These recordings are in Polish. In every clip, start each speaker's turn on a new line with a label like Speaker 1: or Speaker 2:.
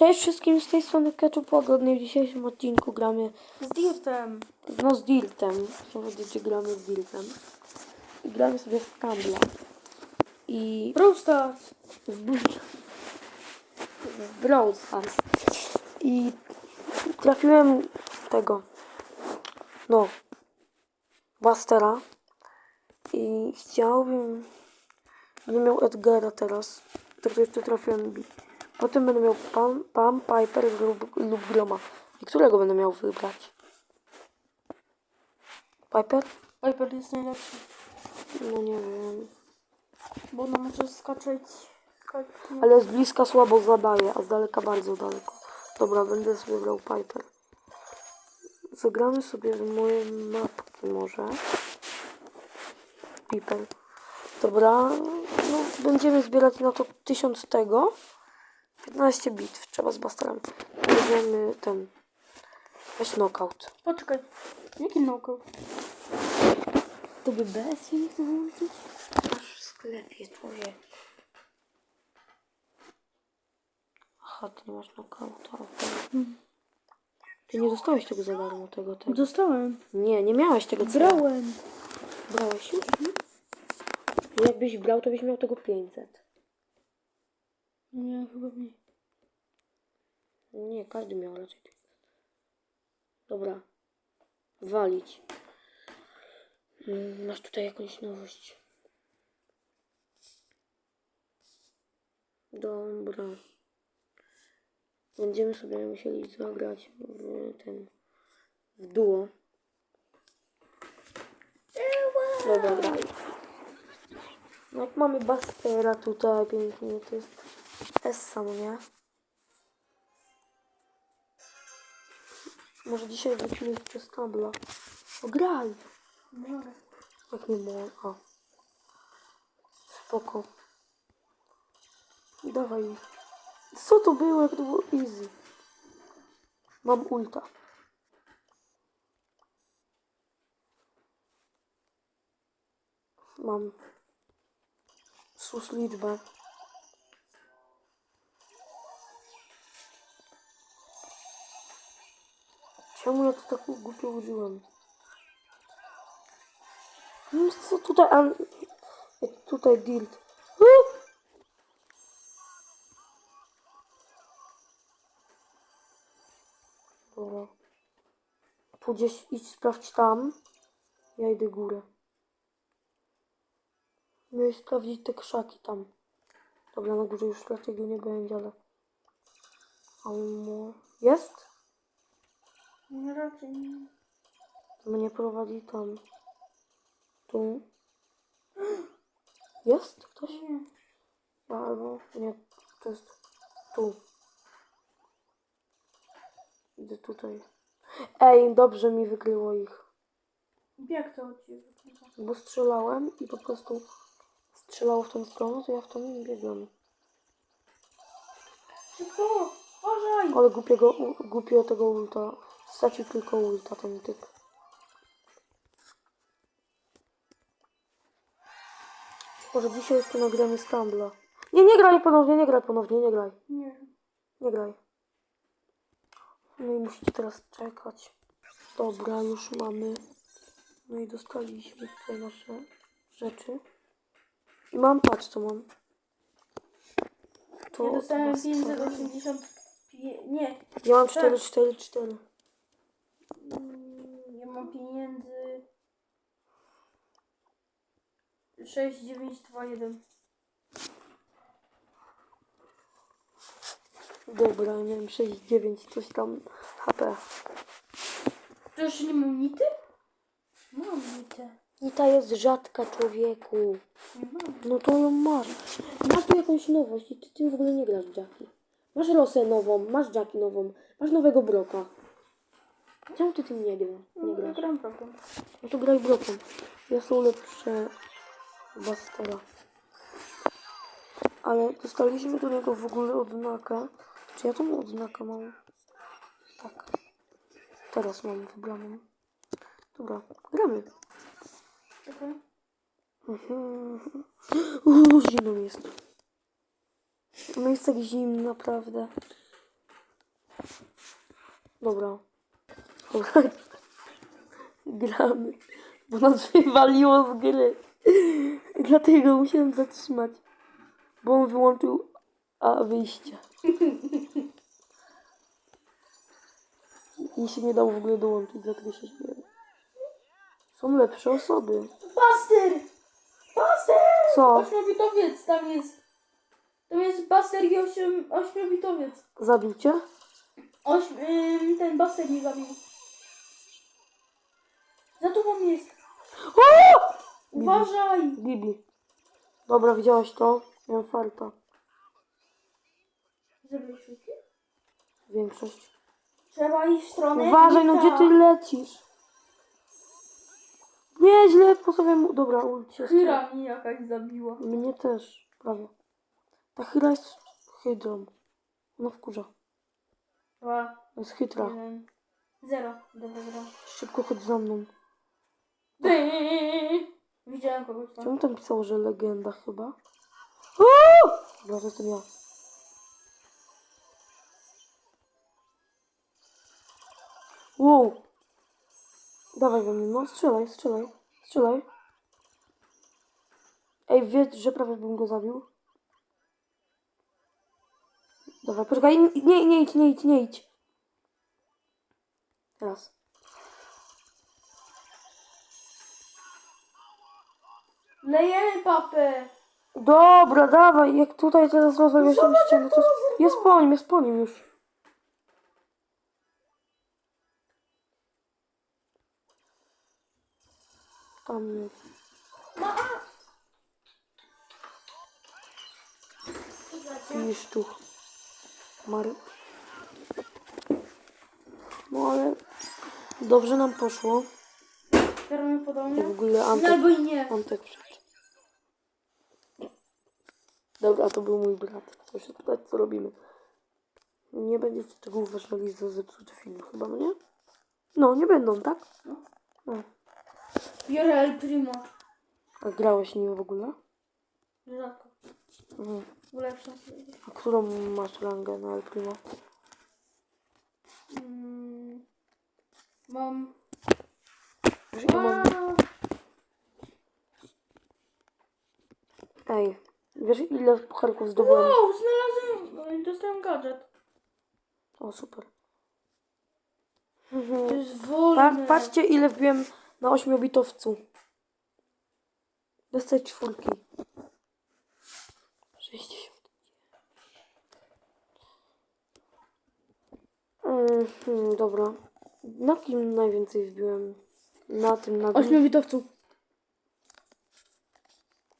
Speaker 1: Cześć wszystkim z tej strony Ketchup Łagodny. W dzisiejszym odcinku gramy
Speaker 2: Z Dirtem.
Speaker 1: no z Dirtem. Będziecie gramy z Dirtem. I gramy sobie w Cambla. I
Speaker 2: Brawl Stars.
Speaker 1: w, w Brawl Stars. I trafiłem tego. No. Bastera. I chciałbym. Będę miał Edgara teraz. Także jeszcze trafiłem. Potem będę miał Pam, Pam Piper lub, lub Groma. I którego będę miał wybrać? Piper?
Speaker 2: Piper jest najlepszy.
Speaker 1: No nie wiem.
Speaker 2: Bo ona może skaczeć. skać-
Speaker 1: Ale z bliska słabo zadaje, a z daleka bardzo daleko. Dobra, będę sobie brał Piper. Zagramy sobie w moje mapki może. Piper. Dobra, no będziemy zbierać na to 1000 tego. 15 bitw, trzeba z Basterem. Będziemy ten... Weź knockout.
Speaker 2: Poczekaj. Jaki knockout?
Speaker 1: To by bez się nie chce włączyć? Masz w sklepie, człowiek. Aha, ty nie masz knockouta. okej. Ty nie dostałeś tego za darmo, tego, tego.
Speaker 2: Dostałem.
Speaker 1: Nie, nie miałeś tego co?
Speaker 2: Brałem.
Speaker 1: Brałeś już? Jakbyś brał, to byś miał tego 500.
Speaker 2: Nie, chyba nie.
Speaker 1: Nie, każdy miał raczej 500. Dobra. Walić. Mm, Masz tutaj jakąś nowość. Dobra. Będziemy sobie musieli zagrać w ten w duo. Dobra, graj. Jak mamy Bastera tutaj pięknie, to jest Essa, no nie? Może dzisiaj wrócimy przez tabla. O, graj!
Speaker 2: Mogę.
Speaker 1: Jak nie mogę. O. Spoko. Dawaj. Co to było, jak to było easy? Mam ulta. Mam. Sus liczbę. Czemu ja to tak głupio użyłem? No co tutaj, a... jak Tutaj dirt. Uh! Dobra. Pójdziesz, idź sprawdź tam. Ja idę górę. Miałeś sprawdzić te krzaki tam. Dobra, na górze już raczej go nie będzie, ale... Almo... Jest?
Speaker 2: Nie, raczej nie.
Speaker 1: To mnie prowadzi tam. Tu. Jest ktoś?
Speaker 2: Nie.
Speaker 1: Albo nie, to jest tu. Idę tutaj. Ej, dobrze mi wykryło ich.
Speaker 2: Jak to ciebie?
Speaker 1: Bo strzelałem i po prostu strzelało w tą stronę, to ja w tą biegłem.
Speaker 2: Szybko! Uważaj!
Speaker 1: Ale głupiego, głupio tego ulta. Stracił tylko ulta ten typ. Może dzisiaj jeszcze nagramy Stambla. Nie, nie graj ponownie, nie graj ponownie, nie graj.
Speaker 2: Nie.
Speaker 1: Nie graj. No i musicie teraz czekać. Dobra, już mamy. No i dostaliśmy tutaj nasze rzeczy. I mam, patrz co mam. To,
Speaker 2: Ja dostałem
Speaker 1: to was-
Speaker 2: 580... Nie.
Speaker 1: Ja mam
Speaker 2: Tak.
Speaker 1: 4, 4, 4.
Speaker 2: Ja mam pieniędzy... 6921.
Speaker 1: Dobra, nie wiem, 6, 9, coś tam HP.
Speaker 2: To jeszcze nie mam nity? Mam nitę.
Speaker 1: I ta jest rzadka człowieku.
Speaker 2: Nie mam.
Speaker 1: No to ją masz. Masz tu jakąś nowość i ty, ty w ogóle nie grasz w Jackie. Masz Rosę nową, masz Jackie nową, masz nowego Broka. Czemu ty tym nie grasz? Nie
Speaker 2: No,
Speaker 1: grasz.
Speaker 2: gram problem.
Speaker 1: No to graj Brokiem. Ja są lepsze Bastera. Ale dostaliśmy do niego w ogóle odznakę. Czy ja tą odznakę mam? Tak. Teraz mam wybraną. Dobra, gramy.
Speaker 2: Czekaj.
Speaker 1: Mhm. Uuu, zimno jest. No jest tak zimno, naprawdę. Dobra. Gramy. Bo nas wywaliło z gry. Dlatego musiałem zatrzymać. Bo on wyłączył a wyjście. I się nie dało w ogóle dołączyć, dlatego się śmieję. Są lepsze osoby.
Speaker 2: Buster! Buster!
Speaker 1: Co?
Speaker 2: Ośmiobitowiec tam jest. Tam jest Buster i osiem, ośmiobitowiec.
Speaker 1: Zabił cię?
Speaker 2: Ośm, ym, ten Buster nie zabił. Za tobą jest.
Speaker 1: O!
Speaker 2: Uważaj!
Speaker 1: Bibi. Dobra, widziałaś to? Miałem farta.
Speaker 2: Zabiłeś wszystkie?
Speaker 1: Większość.
Speaker 2: Trzeba iść w stronę.
Speaker 1: Uważaj, no gdzie ty lecisz? Nieźle, postawiam mu... Dobra, ult się stra-
Speaker 2: Hyra mnie jakaś zabiła.
Speaker 1: Mnie też, prawie. Ta chyra jest hydrą. Ona wkurza.
Speaker 2: Dwa,
Speaker 1: jest chytra.
Speaker 2: jeden, zero. Dobra, dobra.
Speaker 1: Szybko chodź za mną.
Speaker 2: Ty! Widziałem kogoś tam.
Speaker 1: Czemu tam pisało, że legenda chyba? O! Dobra, to jestem ja. Wow. Dawaj we mnie, no strzelaj, strzelaj, strzelaj. Ej, wiesz, że prawie bym go zabił? Dobra, poczekaj, nie, nie idź, nie idź, nie idź. Teraz.
Speaker 2: Lejemy papę!
Speaker 1: Dobra, dawaj, jak tutaj teraz rozwaliłeś tą ścianę, to jest, jest po nim, jest po nim już. Tam jest. Piszczuch. Mary. No ale dobrze nam poszło.
Speaker 2: Karmy
Speaker 1: I
Speaker 2: podobnie?
Speaker 1: w ogóle Antek,
Speaker 2: albo i nie.
Speaker 1: Antek wszedł. Dobra, to był mój brat. Chcę się pytać, co robimy. Nie będziecie tego uważali za zepsuty film chyba, no nie? No, nie będą, tak? No.
Speaker 2: Biorę El Primo.
Speaker 1: A grałeś nim w ogóle?
Speaker 2: Rzadko.
Speaker 1: Mhm.
Speaker 2: Ulepszam sobie.
Speaker 1: A którą masz rangę na El Primo?
Speaker 2: Mm, mam...
Speaker 1: Wiesz, ja mam... Ej, wiesz ile pucharków zdobyłem?
Speaker 2: wow, znalazłem... Dostałem gadżet.
Speaker 1: O, super.
Speaker 2: To
Speaker 1: Mhm.
Speaker 2: jest
Speaker 1: Pa,
Speaker 2: wolne.
Speaker 1: patrzcie ile wbiłem na ośmiobitowcu. Tej czwórki. 60. Mhm, dobra. Na kim najwięcej wbiłem? Na tym, na tym.
Speaker 2: Ośmiowitowcu.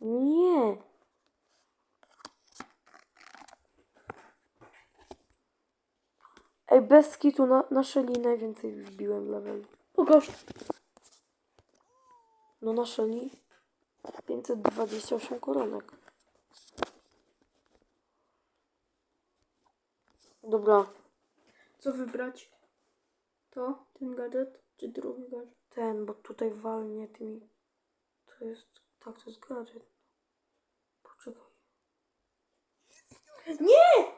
Speaker 1: Nie. Ej, bez kitu na, na Shelly najwięcej wbiłem level.
Speaker 2: Pokaż.
Speaker 1: No na Shelly 528 koronek. Dobra,
Speaker 2: Co wybrać? To? Ten gadżet? Czy drugi gadżet?
Speaker 1: ten, bo tutaj walnie tymi. To jest. Tak, to jest gadżet. Poczekaj.
Speaker 2: Nie!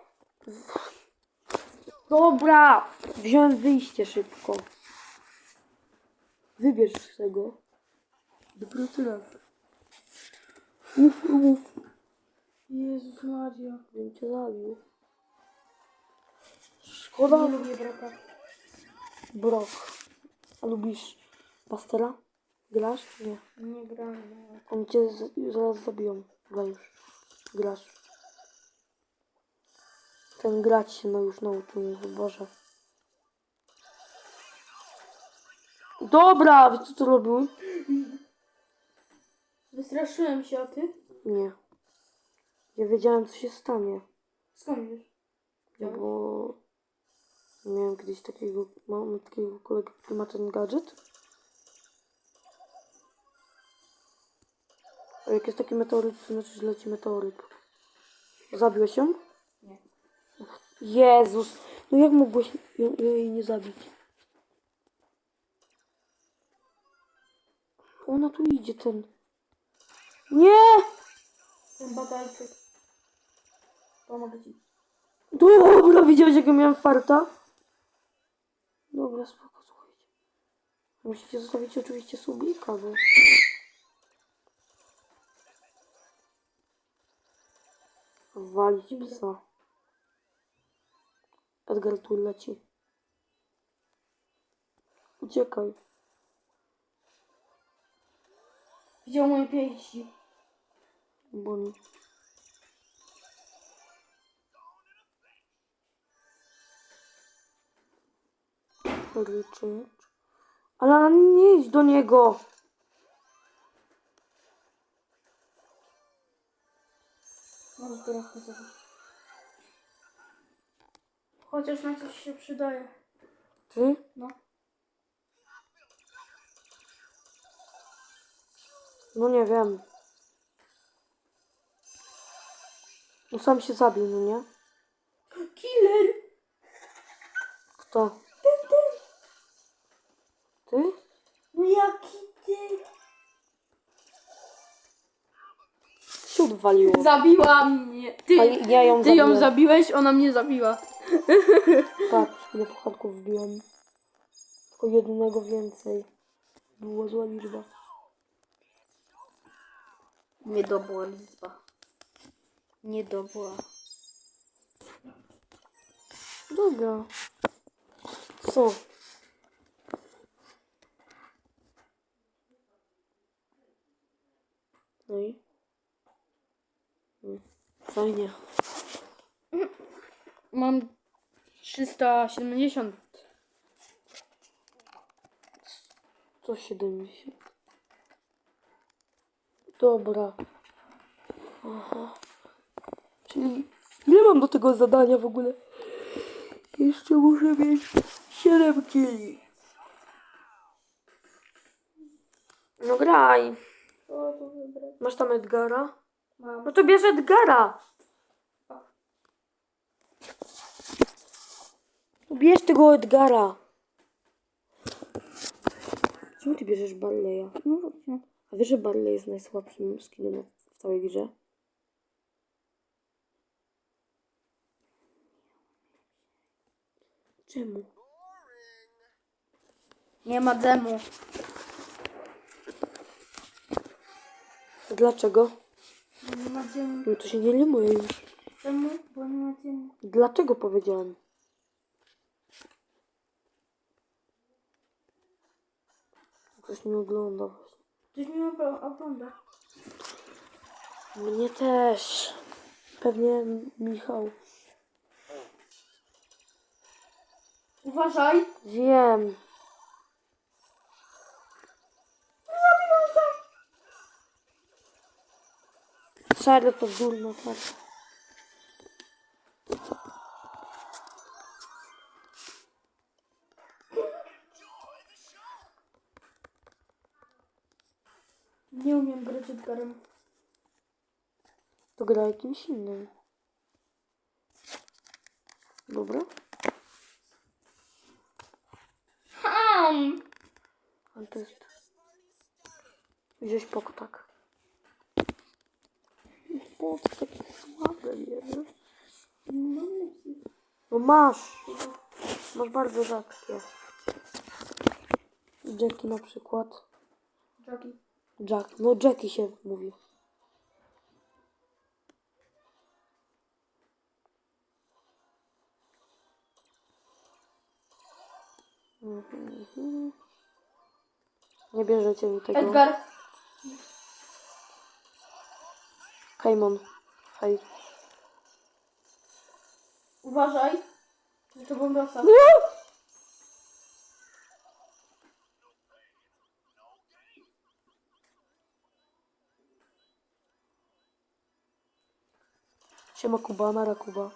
Speaker 1: Dobra! Wziąłem wyjście szybko. Wybierz z tego. Dopiero teraz. Uf, uf.
Speaker 2: Jezus Maria.
Speaker 1: Bym cię zabił.
Speaker 2: Nie
Speaker 1: Szkoda.
Speaker 2: lubię broka.
Speaker 1: Brok. A lubisz pastera? Grasz czy nie?
Speaker 2: Nie gram. no.
Speaker 1: On cię zaraz zabiją. Gra już. Grasz. Ten grać się no już nauczył, Boże. Dobra, wiesz co to robił?
Speaker 2: Wystraszyłem się, a ty?
Speaker 1: Nie. Ja wiedziałem co się stanie.
Speaker 2: Skąd wiesz?
Speaker 1: No bo miałem kiedyś takiego, mam takiego kolegę, który ma ten gadżet. A jak jest taki meteoryt, to znaczy, że leci meteoryt. Zabiłeś ją?
Speaker 2: Nie.
Speaker 1: Jezus! No jak mogłeś ją- jej nie zabić? Ona tu idzie, ten. Nie!
Speaker 2: Ten batalczyk. Pomogę ci.
Speaker 1: Dobra, widziałeś jak ja miałem farta? Dobra, spoko, słuchajcie. Musicie zostawić oczywiście subika, bo... Walić psa. Edgar tu leci. Uciekaj.
Speaker 2: Widział moje pięści.
Speaker 1: Boni. Ryczeć. Ale nie idź do niego.
Speaker 2: Może zobaczyć. Chociaż na coś się przydaje.
Speaker 1: Ty?
Speaker 2: No.
Speaker 1: No nie wiem. No sam się zabił, no nie?
Speaker 2: Killer!
Speaker 1: Kto?
Speaker 2: Ten, ten!
Speaker 1: Ty?
Speaker 2: No jaki ty?
Speaker 1: Się odwaliło.
Speaker 2: Zabiła mnie. Ty,
Speaker 1: A ja ją
Speaker 2: ty ją
Speaker 1: zabiłem.
Speaker 2: zabiłeś, ona mnie zabiła.
Speaker 1: Tak, ile pucharków wbiłem. Tylko jednego więcej. Była zła liczba.
Speaker 2: Nie dobyła liczba. Nie dobyła.
Speaker 1: Dobra. Co? No i? Mm, Fajnie.
Speaker 2: Mam 370.
Speaker 1: Co 70? Dobra. Aha. Czyli ile mam do tego zadania w ogóle? Jeszcze muszę mieć 7 kili. No graj. Masz tam Edgara?
Speaker 2: Mam.
Speaker 1: No to bierz Edgara. No Bierz tego Edgara. Czemu ty bierzesz Barley'a?
Speaker 2: No właśnie.
Speaker 1: A wiesz, że Barley jest najsłabszym skinem w całej grze? Czemu?
Speaker 2: Nie ma demo.
Speaker 1: Dlaczego?
Speaker 2: Nie ma demo.
Speaker 1: No to się nie limuje już.
Speaker 2: Czemu? Bo nie ma.
Speaker 1: Dlaczego powiedziałem? Ktoś mnie ogląda właśnie.
Speaker 2: Ktoś mnie ogląda.
Speaker 1: Mnie też. Pewnie Michał.
Speaker 2: Uważaj.
Speaker 1: Wiem. Szary to durna tak.
Speaker 2: Nie umiem grać Edgarem.
Speaker 1: To gra jakimś innym. Dobra?
Speaker 2: Ham!
Speaker 1: Ale to jest... Gdzieś pok tak. Po co takie słabe, wiesz? No masz. Masz bardzo rzadkie. Jackie na przykład.
Speaker 2: Jackie.
Speaker 1: Jack. No Jackie się mówi. Mhm. Nie bierzecie mi tego.
Speaker 2: Edgar.
Speaker 1: Kajmon. Hej.
Speaker 2: Uważaj. To bombasa.
Speaker 1: Siema Kuba, nara Kuba.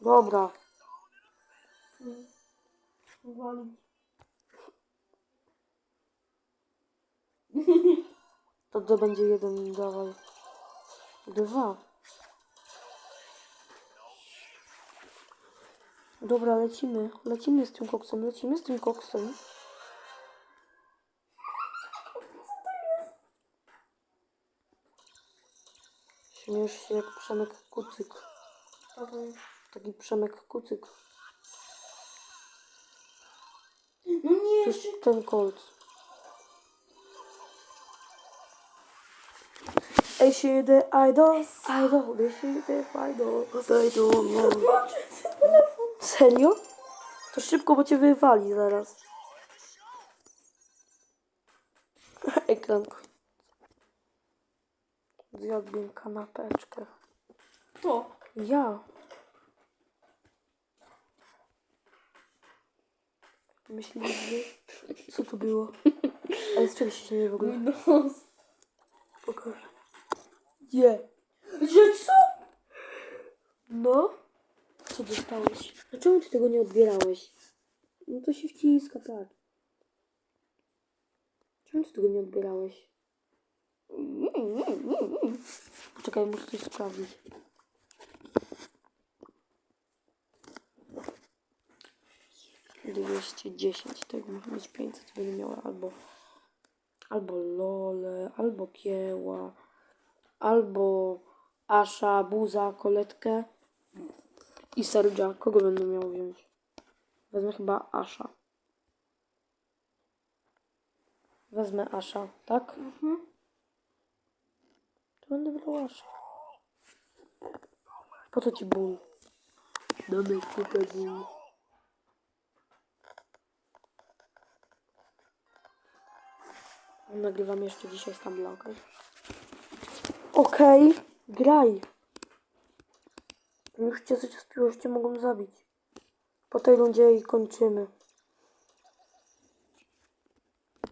Speaker 1: Dobra. To to będzie jeden, dawaj. Dwa. Dobra, lecimy. Lecimy z tym koksem, lecimy z tym koksem. Śmiesz się jak Przemek Kucyk. Taki Przemek Kucyk.
Speaker 2: No nie,
Speaker 1: To
Speaker 2: jeszcze...
Speaker 1: jest ten Colt. Ej, się the idol, idol, they się the idol, idol, no. Serio? To szybko, bo cię wywali zaraz. Ekran. Zjadłbym kanapeczkę.
Speaker 2: To.
Speaker 1: Ja. Myślisz, Co to było? Ale się śmieje w ogóle?
Speaker 2: Mój nos.
Speaker 1: Pokaż. Nie.
Speaker 2: Że co?
Speaker 1: No? Co dostałeś? A czemu ty tego nie odbierałeś? No to się wciska, patrz. Czemu ty tego nie odbierałeś? Poczekaj, muszę coś sprawdzić. Dwieście dziesięć, tego muszę mieć 500, to będę miała albo albo lole, albo kieła, albo Asza, Buza, Koletkę i Sergia. Kogo będę miał wziąć? Wezmę chyba Asza. Wezmę Asza, tak?
Speaker 2: Mhm.
Speaker 1: Będę brał Asza. Po co ci ból? Damy kupę ból. Nagrywam jeszcze dzisiaj Stambla, okej? Graj. Już cię, już cię mogą zabić. Po tej rundzie i kończymy.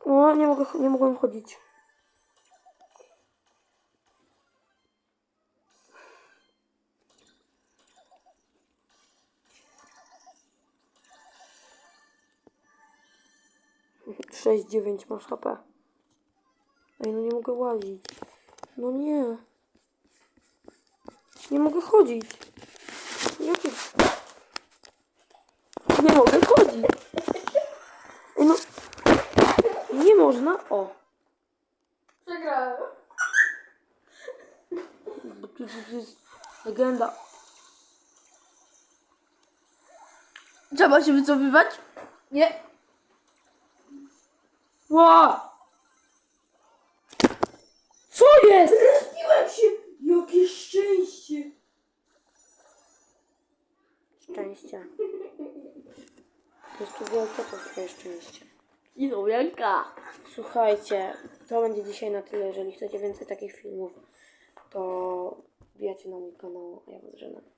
Speaker 1: O, nie mogę, nie mogłem chodzić. Sześć, dziewięć masz HP. Ej, no nie mogę łazić. No nie. Nie mogę chodzić. Jakie... Nie mogę chodzić. Ej, no... Nie można. O.
Speaker 2: Przegrałem.
Speaker 1: Legenda.
Speaker 2: Trzeba się wycofywać? Nie.
Speaker 1: Ła! Co jest?
Speaker 2: Zrespiłem się. Jakie szczęście.
Speaker 1: Szczęście. To jest tu wielkie to twoje szczęście.
Speaker 2: I no jaka.
Speaker 1: Słuchajcie, to będzie dzisiaj na tyle. Jeżeli chcecie więcej takich filmów, to wbijacie na mój kanał, a ja was żenę. Pa.